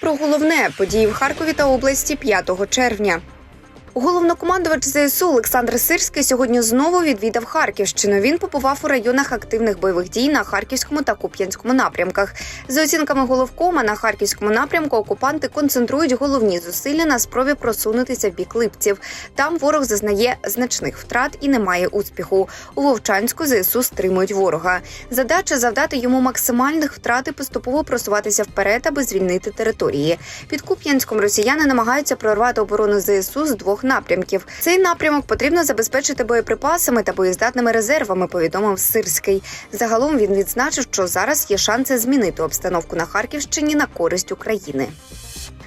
Про головне події в Харкові та області 5 червня. Головнокомандувач ЗСУ Олександр Сирський сьогодні знову відвідав Харківщину. Він побував у районах активних бойових дій на харківському та куп'янському напрямках. За оцінками головкома на харківському напрямку окупанти концентрують головні зусилля на спробі просунутися в бік липців. Там ворог зазнає значних втрат і не має успіху. У Вовчанську ЗСУ стримують ворога. Задача завдати йому максимальних втрат і поступово просуватися вперед, аби звільнити території. Під Куп'янськом росіяни намагаються прорвати оборону ЗСУ з двох напрямків. Цей напрямок потрібно забезпечити боєприпасами та боєздатними резервами. Повідомив Сирський. Загалом він відзначив, що зараз є шанси змінити обстановку на Харківщині на користь України.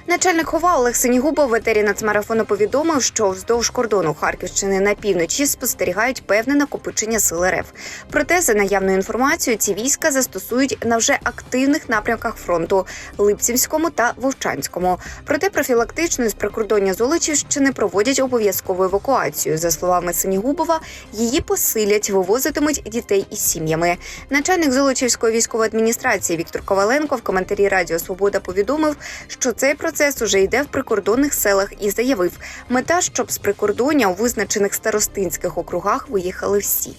Начальник хова Олег Синігубов в нацмарафону повідомив, що вздовж кордону Харківщини на півночі спостерігають певне накопичення сил РФ. Проте, за наявною інформацією, ці війська застосують на вже активних напрямках фронту Липцівському та Вовчанському. Проте профілактично з прикордоння Золочівщини проводять обов'язкову евакуацію. За словами Синігубова, її посилять, вивозитимуть дітей із сім'ями. Начальник Золочівської військової адміністрації Віктор Коваленко в коментарі Радіо Свобода повідомив, що цей процес уже йде в прикордонних селах і заявив, мета, щоб з прикордоння у визначених старостинських округах виїхали всі.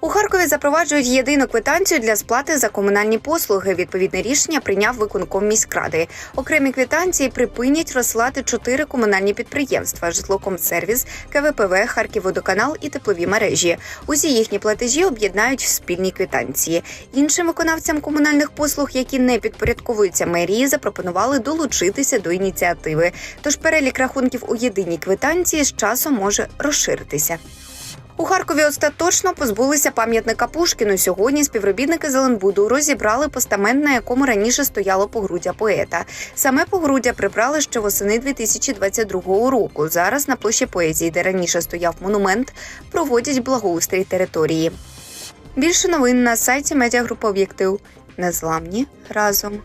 У Харкові запроваджують єдину квитанцію для сплати за комунальні послуги. Відповідне рішення прийняв виконком міськради. Окремі квитанції припинять розсилати чотири комунальні підприємства: житлокомсервіс, КВПВ, Харківводоканал і теплові мережі. Усі їхні платежі об'єднають в спільні квитанції. Іншим виконавцям комунальних послуг, які не підпорядковуються мерії, запропонували долучитися до ініціативи. Тож перелік рахунків у єдиній квитанції з часом може розширитися. У Харкові остаточно позбулися пам'ятника Пушкіну. Сьогодні співробітники Зеленбуду розібрали постамент, на якому раніше стояло погруддя поета. Саме погруддя прибрали ще восени 2022 року. Зараз на площі поезії, де раніше стояв монумент, проводять благоустрій території. Більше новин на сайті медіагрупи Об'єктив. Незламні разом.